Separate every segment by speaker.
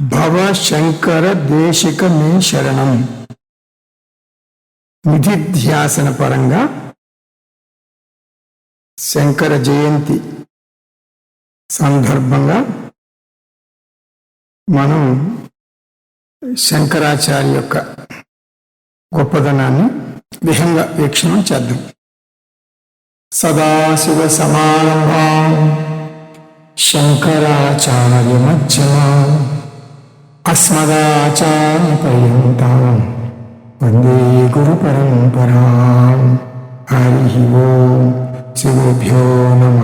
Speaker 1: భవ శంకర దేశిక మే శరణం. నిధిధ్యాసన పరంగా శంకర జయంతి సందర్భంగా మనం శంకరాచార్య యొక్క గొప్పదనాన్ని విహంగ వీక్షణం చేద్దాం. సదాశివ సమారంభాం శంకరాచార్య మధ్యమా. అస్మదాచార్య పర్యంతం వందే గురు పరంపరాం హరి ఓం శివభ్యో నమ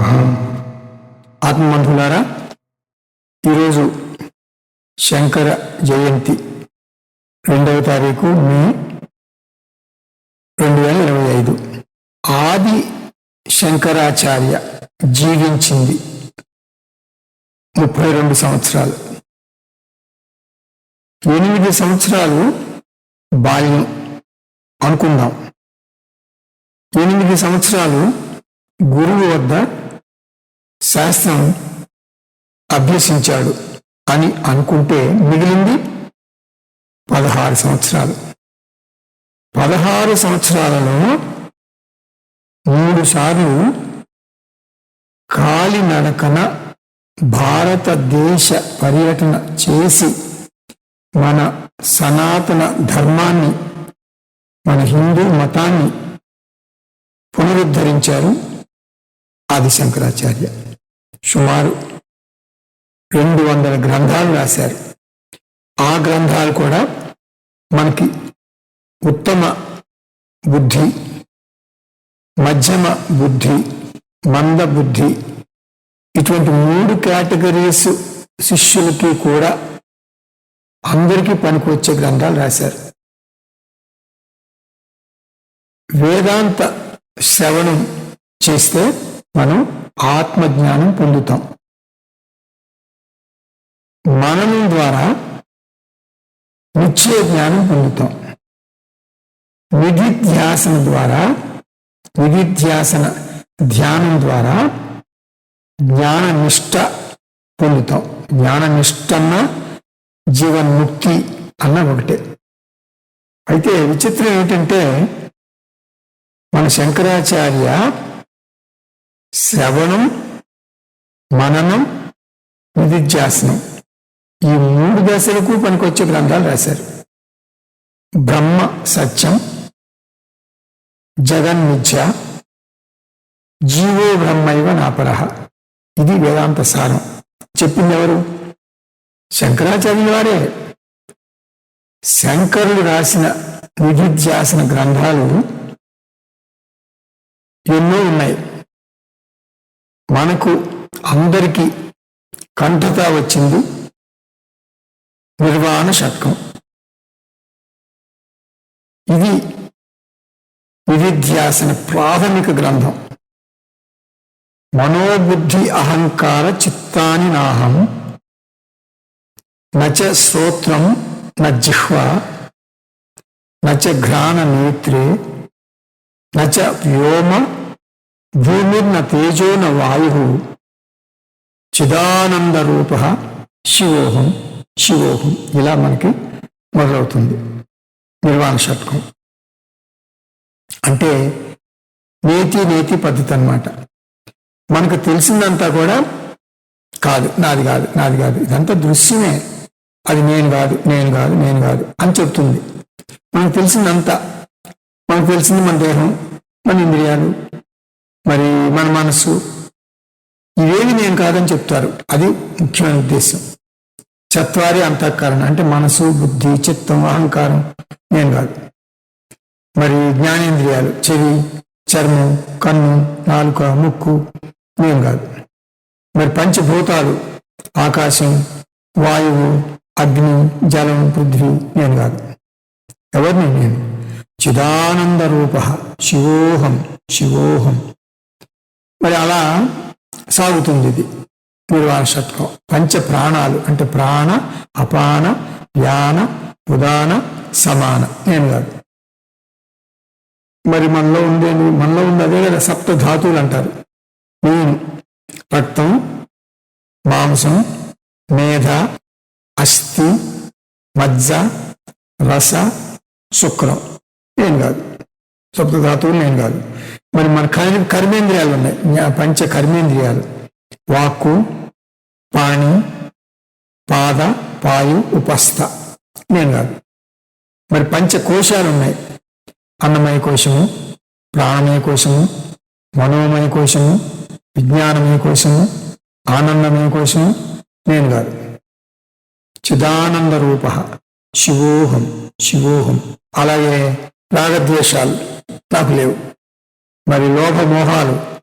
Speaker 1: ఆత్మబంధులారా ఈరోజు శంకర జయంతి రెండవ తారీఖు మే రెండు వేల ఇరవై ఐదు. ఆది శంకరాచార్య జీవించింది ముప్పై రెండు సంవత్సరాలు. ఎనిమిది సంవత్సరాలు బాల్యం అనుకుందాం. ఎనిమిది సంవత్సరాలు గురువు వద్ద శాస్త్రం అభ్యసించాడు అని అనుకుంటే మిగిలింది పదహారు సంవత్సరాలు. పదహారు సంవత్సరాలలో మూడు సార్లు కాలినడకన భారతదేశ పర్యటన చేసి మన సనాతన ధర్మాన్ని మన హిందూ మతాన్ని పునరుద్ధరించారు ఆది శంకరాచార్య. సుమారు రెండు వందల గ్రంథాలు రాశారు. ఆ గ్రంథాలు కూడా మనకి ఉత్తమ బుద్ధి మధ్యమ బుద్ధి మంద బుద్ధి ఇటువంటి మూడు కేటగిరీస్ శిష్యులకి కూడా అందరికీ పనికొచ్చే గ్రంథాలు రాశారు. వేదాంత శ్రవణం చేస్తే మనం ఆత్మజ్ఞానం పొందుతాం. మననం ద్వారా నిశ్చయ జ్ఞానం పొందుతాం. నిధిధ్యాసన ద్వారా నిధిధ్యాసన ధ్యానం ద్వారా జ్ఞాననిష్ట పొందుతాం. జ్ఞాన నిష్టన్న జీవన్ముక్తి అన్న ఒకటే. అయితే విచిత్రం ఏమిటంటే మన శంకరాచార్య శ్రవణం మననం నిధిధ్యాసనం ఈ మూడు దశలకు పనికొచ్చే గ్రంథాలు రాశారు. బ్రహ్మ సత్యం జగన్మిథ్య జీవో బ్రహ్మైవ నాపరహ ఇది వేదాంత సారం. చెప్పింది ఎవరు? శంకరాచార్యుల వారే శంకరులు రాసిన నిధిధ్యాసన గ్రంథాలు ఎన్నో ఉన్నాయి. మనకు అందరికీ కంఠత వచ్చింది నిర్వాణ శతకం ఇది నిధిధ్యాసన ప్రాథమిక గ్రంథం. మనోబుద్ధి అహంకార చిత్తాని నాహం. నచ శ్రోత్రం న జిహ్వ నచ ఘ్రాణ నేత్రే నచ వ్యోమ భూమిర్న తేజో న వాయు చిదానంద రూప శివోహం శివోహం. ఇలా మనకి మొదలవుతుంది నిర్వాణ షట్కం. అంటే నేతి నేతి పద్ధతి అన్నమాట. మనకు తెలిసిందంతా కూడా కాదు నాది కాదు నాది కాదు. ఇదంతా దృశ్యమే. అది నేను కాదు నేను కాదు నేను కాదు అని చెప్తుంది. మనకు తెలిసిందంతా మనకు తెలిసింది మన దేహం మన ఇంద్రియాలు మరి మన మనస్సు. ఇవేవి నేను కాదని చెప్తారు. అది ముఖ్యమైన ఉద్దేశం. చత్వారి అంతఃకరణ అంటే మనసు బుద్ధి చిత్తం అహంకారం నేను కాదు. మరి జ్ఞానేంద్రియాలు చెవి చర్మం కన్ను నాలుక ముక్కు నేను కాదు. మరి పంచభూతాలు ఆకాశం వాయువు అగ్ని జలం పృథ్వీ నేను కాదు. ఎవరిని నేను? చిదానంద రూప శివోహం శివోహం. మరి అలా సాగుతుంది ఇది. నిర్వాణ షట్కం. పంచ ప్రాణాలు అంటే ప్రాణ అపాన వ్యాన ఉదాన సమాన. నేను కాదు. మరి మనలో ఉండే మనలో ఉంది అదే కదా సప్త ధాతువులు అంటారు. నేను రక్తం మాంసం మేధ అస్థి మజ్జ రస శుక్రం. నేను కాదు. సప్తధాతువులు నేను కాదు. మరి మన కర్మ కర్మేంద్రియాలు ఉన్నాయి. పంచ కర్మేంద్రియాలు. వాక్కు పాణి పాద పాయు ఉపస్థ. నేను కాదు. మరి పంచ కోశాలు ఉన్నాయి. అన్నమయ కోశము ప్రాణమయ కోశము మనోమయ కోశము విజ్ఞానమయ కోశము ఆనందమయ కోశము నేను కాదు. చిదానంద రూప శివోహం శివోహం. అలాగే రాగద్వేషాలు నాకు లేవు. మరి లోభమోహాలు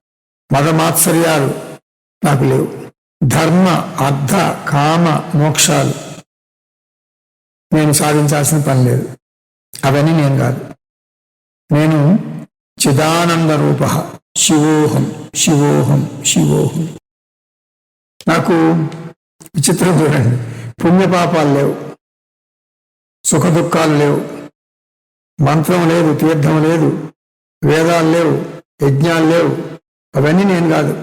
Speaker 1: మదమాత్సర్యాలు నాకు లేవు. ధర్మ అర్థ కామ మోక్షాలు నేను సాధించాల్సిన పని లేదు. అవన్నీ నేను కాదు. నేను చిదానంద రూప శివోహం శివోహం శివోహం. నాకు విచిత్రం చూడండి. పుణ్యపాపాలు లేవు. సుఖదుఖాలు లేవు. మంత్రం లేదు తీర్థం లేదు వేదాలు లేవు యజ్ఞాలు లేవు. అవన్నీ నేను కాదు.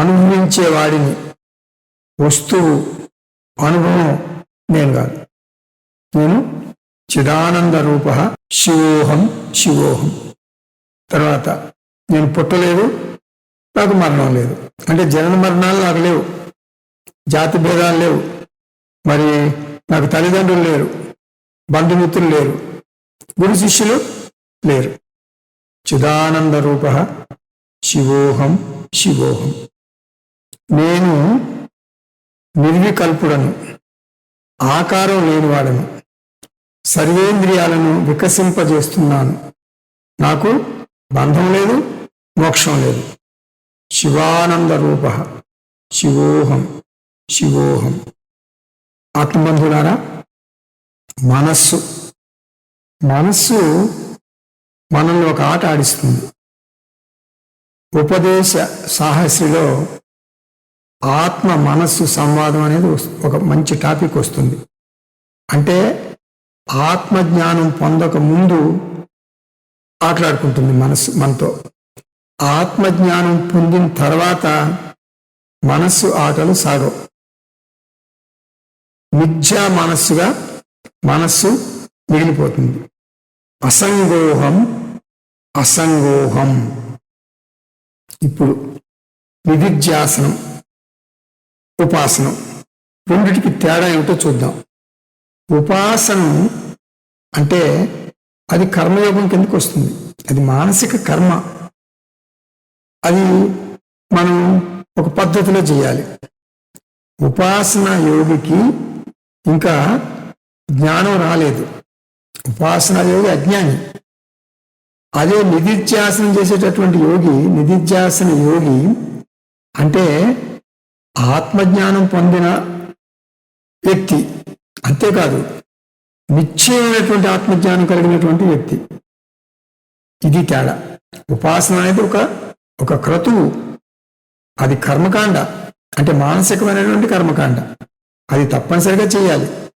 Speaker 1: అనుభవించే వాడిని వస్తువు అనుభవం నేను కాదు. నేను చిదానంద రూప శివోహం శివోహం. తర్వాత నేను పుట్టలేదు నాకు మరణం లేదు. అంటే జనన మరణాలు నాకు లేవు. జాతి భేదాలు లేవు. మరి నాకు తల్లిదండ్రులు లేరు బంధుమిత్రులు లేరు గురు శిష్యులు లేరు. చిదానంద రూప శివోహం శివోహం. నేను నిర్వికల్పుడను ఆకారం లేనివాడను సర్వేంద్రియాలను వికసింపజేస్తున్నాను. నాకు బంధం లేదు మోక్షం లేదు. శివానంద రూప శివోహం శివోహం. ఆత్మబంధులారా మనస్సు. మనస్సు మనల్ని ఒక ఆట ఆడిస్తుంది. ఉపదేశ సాహసిలో ఆత్మ మనస్సు సంవాదం అనేది ఒక మంచి టాపిక్ వస్తుంది. అంటే ఆత్మజ్ఞానం పొందక ముందు ఆటలాడుకుంటుంది మనస్సు మనతో. ఆత్మజ్ఞానం పొందిన తర్వాత మనస్సు ఆటలు సాగవు. మిథ్యా మనస్సుగా మనస్సు మిగిలిపోతుంది. అసంగోహం అసంగోహం. ఇప్పుడు నిధిధ్యాసనం ఉపాసనం. రెండిటికి తేడా ఏమిటో చూద్దాం. ఉపాసనం అంటే అది కర్మయోగం కిందకు వస్తుంది. అది మానసిక కర్మ. అది మనం ఒక పద్ధతిలో చేయాలి. ఉపాసన యోగికి ఇంకా జ్ఞానం రాలేదు. ఉపాసన యోగి అజ్ఞాని. అదే నిధిధ్యాసనం చేసేటటువంటి యోగి నిధిధ్యాసన యోగి అంటే ఆత్మజ్ఞానం పొందిన వ్యక్తి. అంతేకాదు నిశ్చయమైనటువంటి ఆత్మజ్ఞానం కలిగినటువంటి వ్యక్తి. ఇది తేడా. ఉపాసన అనేది ఒక ఒక క్రతువు. అది కర్మకాండ. అంటే మానసికమైనటువంటి కర్మకాండ. అది తప్పనిసరిగా చేయాలి.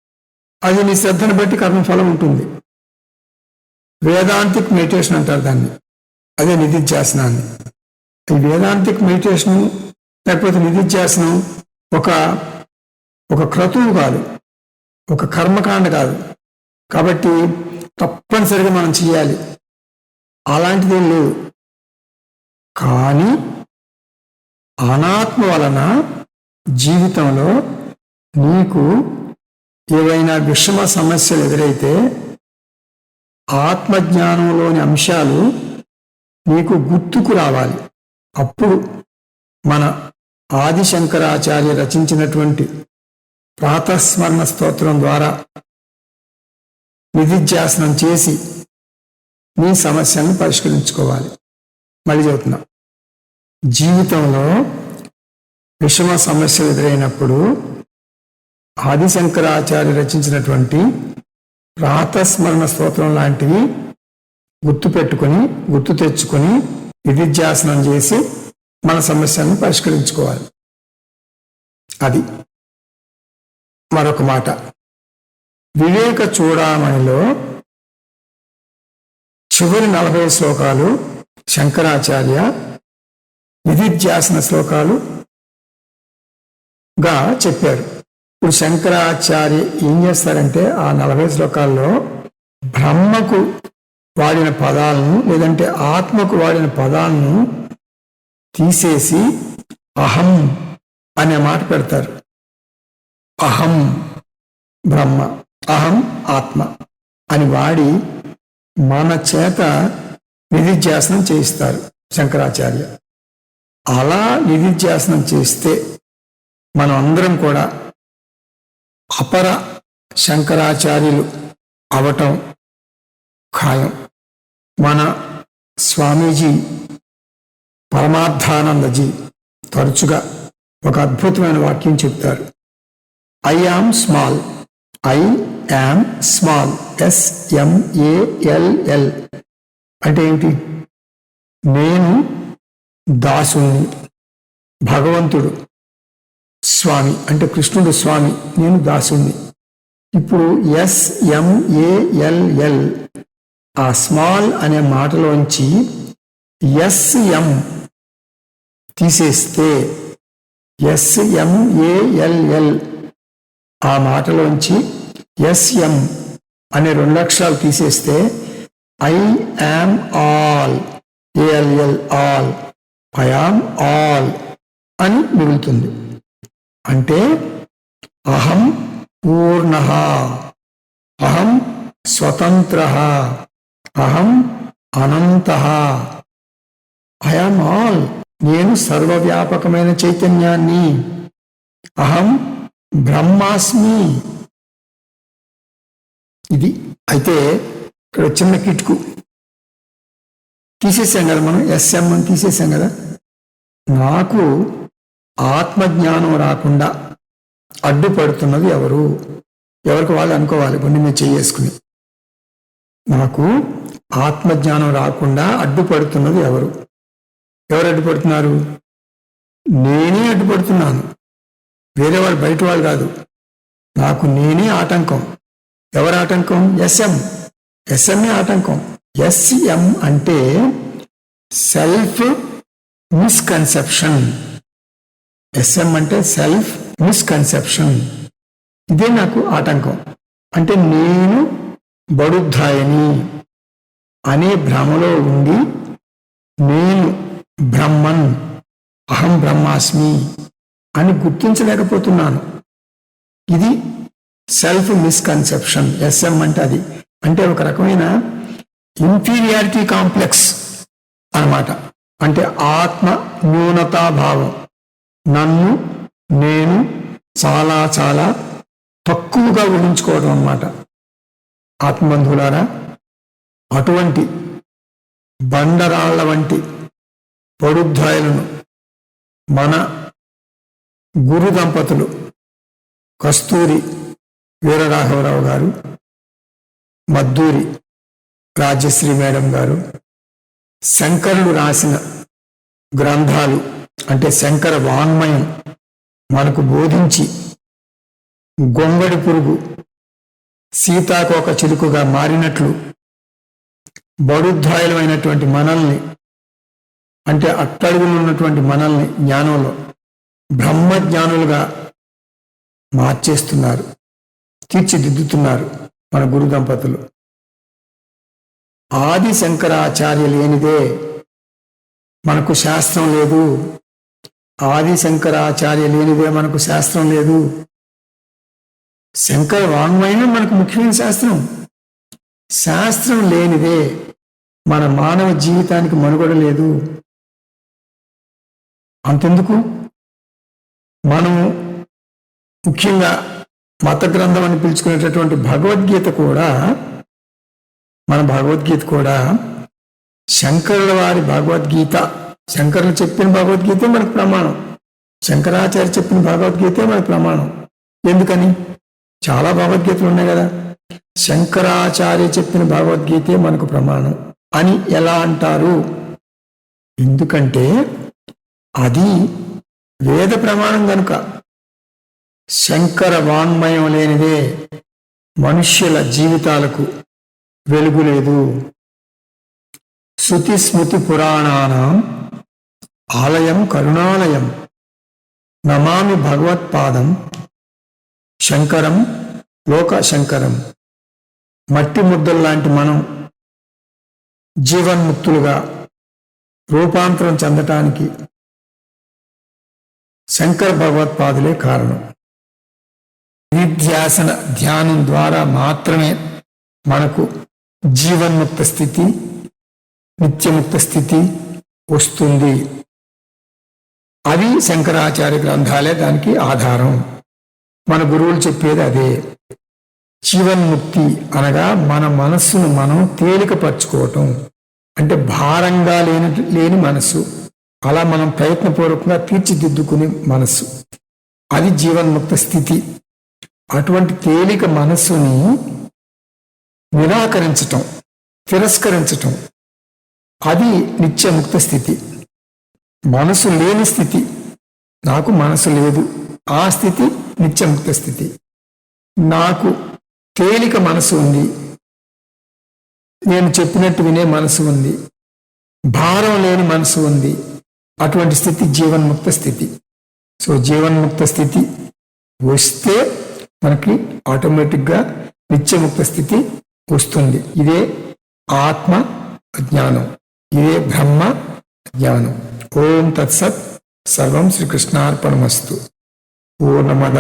Speaker 1: అది నీ శ్రద్ధను బట్టి కర్మఫలం ఉంటుంది. వేదాంతిక్ మెడిటేషన్ అంటారు దాన్ని. అదే నిధిధ్యాసనాన్ని. ఈ వేదాంతిక్ మెడిటేషన్ లేకపోతే నిధిధ్యాసనం ఒక ఒక క్రతువు కాదు. ఒక కర్మకాండ కాదు. కాబట్టి తప్పనిసరిగా మనం చేయాలి. అలాంటిది లేదు. కానీ అనాత్మ వలన జీవితంలో నీకు ఏవైనా విషమ సమస్యలు ఎదురైతే ఆత్మజ్ఞానంలోని అంశాలు నీకు గుర్తుకు రావాలి. అప్పుడు మన ఆదిశంకరాచార్య రచించినటువంటి ప్రాతస్మరణ స్తోత్రం ద్వారా నిధిధ్యాసనం చేసి నీ సమస్యను పరిష్కరించుకోవాలి. మళ్ళీ చెబుతున్నా జీవితంలో విషమ సమస్యలు ఎదురైనప్పుడు ఆదిశంకరాచార్య రచించినటువంటి రాతస్మరణ స్తోత్రం లాంటివి గుర్తు పెట్టుకొని గుర్తు తెచ్చుకొని విధిధ్యాసనం చేసి మన సమస్యలను పరిష్కరించుకోవాలి. అది మరొక మాట. వివేక చూడామణిలో చివరి నలభై శ్లోకాలు శంకరాచార్య విధిధ్యాసన శ్లోకాలుగా చెప్పారు. ఇప్పుడు శంకరాచార్య ఏం చేస్తారంటే ఆ నలభై శ్లోకాల్లో బ్రహ్మకు వాడిన పదాలను లేదంటే ఆత్మకు వాడిన పదాలను తీసేసి అహం అనే మాట పెడతారు. అహం బ్రహ్మ అహం ఆత్మ అని వాడి మన చేత నిధిధ్యాసనం చేయిస్తారు శంకరాచార్య. అలా నిధిధ్యాసనం చేస్తే మనం అందరం కూడా అపర శంకరాచార్యులు అవటం ఖాయం. మన స్వామీజీ పరమార్థానందజీ తరచుగా ఒక అద్భుతమైన వాక్యం చెప్తారు. I am small I am small SMALL అంటే ఏమిటి నేను దాసుని భగవంతుడు. స్వామి అంటే కృష్ణుడు స్వామి నేను దాసుని ఇప్పుడు ఎస్ఎంఏఎల్ఎల్ ఆ స్మాల్ అనే మాటలోంచి ఎస్ఎం తీసేస్తే ఎస్ఎంఏఎల్ఎల్ ఆ మాటలోంచి ఎస్ఎం అనే రెండు అక్షరాలు తీసేస్తే I am all ALL all I am all అని మిగులుతుంది. అంటే అహం పూర్ణ అహం స్వతంత్ర అహం అనంత. ఐఎమ్ ఆల్ నేను సర్వవ్యాపకమైన చైతన్యాన్ని. అహం బ్రహ్మాస్మి. ఇది అయితే ఇక్కడ చిన్న కిట్కు. తీసేసాం కదా మనం ఎస్ఎం అని తీసేసాం కదా. నాకు ఆత్మజ్ఞానం రాకుండా అడ్డుపడుతున్నది ఎవరు? ఎవరికి వాళ్ళు అనుకోవాలి? గుండె మీద చేసుకుని నాకు ఆత్మజ్ఞానం రాకుండా అడ్డుపడుతున్నది ఎవరు? ఎవరు అడ్డుపడుతున్నారు? నేనే అడ్డుపడుతున్నాను. వేరే వాళ్ళు బయట వాళ్ళు కాదు. నాకు నేనే ఆటంకం. ఎవరు ఆటంకం? ఎస్ఎం. ఎస్ఎంఏ ఆటంకం. ఎస్ఎం అంటే సెల్ఫ్ మిస్కన్సెప్షన్. ఎస్ఎం అంటే సెల్ఫ్ మిస్కన్సెప్షన్ ఇదే నాకు ఆటంకం. అంటే నేను బడుద్ధాయని అనే భ్రమలో ఉండి నేను బ్రహ్మన్ అహం బ్రహ్మాస్మి అని గుర్తించలేకపోతున్నాను. ఇది సెల్ఫ్ మిస్కన్సెప్షన్ ఎస్ఎం అంటే అది. అంటే ఒక రకమైన ఇన్ఫీరియారిటీ కాంప్లెక్స్ అన్నమాట. అంటే ఆత్మ న్యూనతాభావం నన్ను నేను చాలా చాలా తక్కువగా ఊహించుకోవడం అన్నమాట. ఆత్మబంధువులారా అటువంటి బండరాళ్ళ వంటి పొడుద్ధాయులను మన గురు దంపతులు కస్తూరి వీరరాఘవరావు గారు మద్దూరి రాజశ్రీ మేడం గారు శంకరుడు రాసిన గ్రంథాలు అంటే శంకర వాంగ్మయం మనకు బోధించి గొంగడి పురుగు సీతాకోక చిలుకుగా మారినట్లు బడుద్ధాయులమైనటువంటి మనల్ని అంటే అట్టడుగులు ఉన్నటువంటి మనల్ని జ్ఞానంలో బ్రహ్మజ్ఞానులుగా మార్చేస్తున్నారు తీర్చిదిద్దుతున్నారు మన గురు దంపతులు. ఆది శంకరాచార్య లేనిదే మనకు శాస్త్రం లేదు. ఆది శంకరాచార్య లేనిదే మనకు శాస్త్రం లేదు. శంకర వాంగ్మయమే మనకు ముఖ్యమైన శాస్త్రం. శాస్త్రం లేనిదే మన మానవ జీవితానికి మనుగడ లేదు. అంతెందుకు? మనం ముఖ్యంగా మత గ్రంథం అని పిలుచుకునేటటువంటి భగవద్గీత కూడా మన భగవద్గీత కూడా శంకరుల వారి భగవద్గీత శంకరులు చెప్పిన భగవద్గీతే మనకు ప్రమాణం. శంకరాచార్య చెప్పిన భగవద్గీతే మనకు ప్రమాణం. ఎందుకని? చాలా భగవద్గీతలు ఉన్నాయి కదా. శంకరాచార్య చెప్పిన భగవద్గీతే మనకు ప్రమాణం అని ఎలా అంటారు? ఎందుకంటే అది వేద ప్రమాణం కనుక శంకర వాంగ్మయం లేనిదే మనుష్యుల జీవితాలకు వెలుగు లేదు. శృతి స్మృతి పురాణానం ఆలయం కరుణాలయం. నమామి భగవత్పాదం. శంకరం లోక శంకరం మట్టి ముద్దల్లాంటి మనం జీవన్ముక్తులుగా రూపాంతరం చెందటానికి శంకర భగవత్పాదులే కారణం. నిధ్యాసన ధ్యానం ద్వారా మాత్రమే మనకు జీవన్ముక్త స్థితి నిత్యముక్త స్థితి వస్తుంది. అది శంకరాచార్య గ్రంథాలే దానికి ఆధారం. మన గురువులు చెప్పేది అదే. జీవన్ముక్తి అనగా మన మనస్సును మనం తేలికపరచుకోవటం. అంటే భారంగా లేని లేని మనస్సు. అలా మనం ప్రయత్నపూర్వకంగా తీర్చిదిద్దుకునే మనస్సు. అది జీవన్ముక్త స్థితి. అటువంటి తేలిక మనస్సుని నిరాకరించటం తిరస్కరించటం. అది నిత్యముక్త స్థితి. మనసు లేని స్థితి. నాకు మనసు లేదు. ఆ స్థితి నిత్యముక్త స్థితి. నాకు తేలిక మనసు ఉంది. నేను చెప్పినట్టు వినే మనసు ఉంది. భారం లేని మనసు ఉంది. అటువంటి స్థితి జీవన్ముక్త స్థితి. సో జీవన్ముక్త స్థితి వస్తే మనకి ఆటోమేటిక్గా నిత్యముక్త స్థితి వస్తుంది. ఇదే ఆత్మ జ్ఞానం. ఇదే బ్రహ్మ జ్ఞానం ఓం తత్సత్ సర్వం శ్రీకృష్ణార్పణమస్తు. పూర్ణమద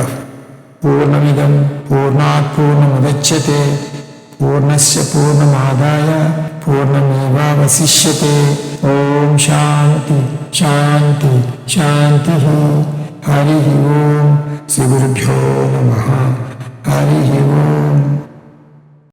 Speaker 1: పూర్ణమిదం పూర్ణాత్ పూర్ణముదచ్యతే పూర్ణస్ పూర్ణమాదాయ పూర్ణమేవావశిష్యతే. ఓం శాంతి శాంతి శాంతి. హరి ఓం. శ్రీ గురుభ్యో నమ. హరి ఓం.